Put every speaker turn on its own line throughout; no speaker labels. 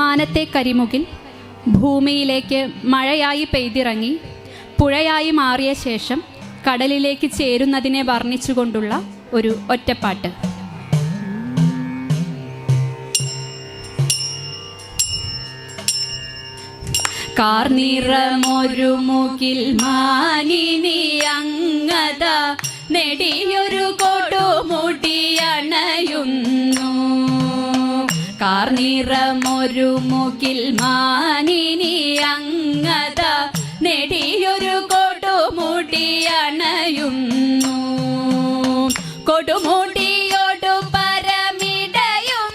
മാനത്തെ കരിമുകിൽ ഭൂമിയിലേക്ക് മഴയായി പെയ്തിറങ്ങി പുഴയായി മാറിയ ശേഷം കടലിലേക്ക് ചേരുന്നതിനെ വർണിച്ചുകൊണ്ടുള്ള ഒരു ഒറ്റപ്പാട്ട്. കാർനിറമൊരു മുകിൽ മാനിനി അങ്ങത നെടിയൊരു കൊടുമുടിയണയുന്നു കാർനിറമൊരു മുകിൽ മാനിനി അങ്ങത നെടിയൊരു കൊടുമുടിയണയുന്നു കൊടുമുടിയോടു പരമിടയും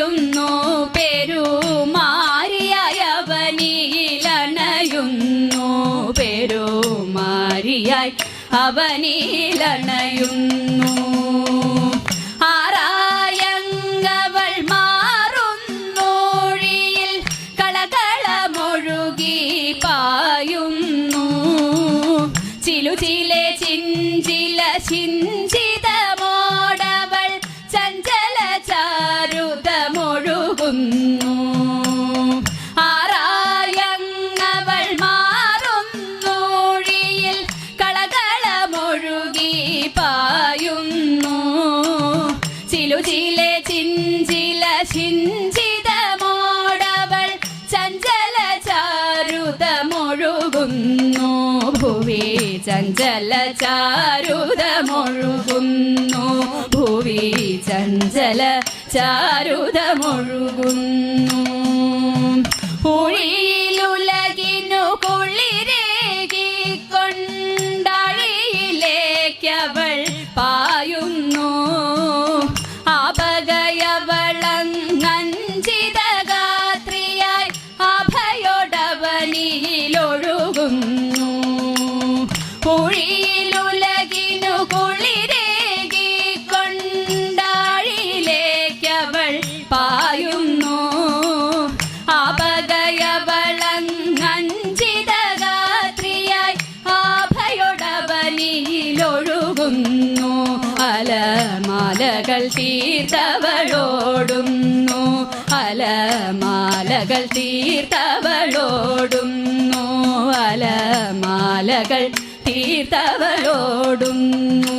വയ്ക്കുന്നു പെരുമാറിയവനിലണയുന്നു പെരുമാരിയായി അവനിലണയുന്നു. ചിഞ്ചില ചിഞ്ചിതമോടവൾ ചഞ്ചല ചാരുതമൊഴുകുന്നു ഭുവി ചഞ്ചല ചാരുതമൊഴുകുന്നു ഭുവി ചഞ്ചല ചാരുതമൊഴുകുന്നു ഉഴിയിലുലകിനു ഉഴിയിലുലകിനു കുളിരേകി കൊണ്ടാഴിയിലേക്കവൾ പായുന്നു. അപകയവളങ്ങഞ്ചിതഗാത്രിയായി ആഭയൊടവനിയിലൊഴുകുന്നു അലമാലകൾ തീർത്തവളോടുന്നു അലമാലകൾ തീർത്തവളോടുന്നു അലമാലകൾ തീർത്തവളോടുന്നു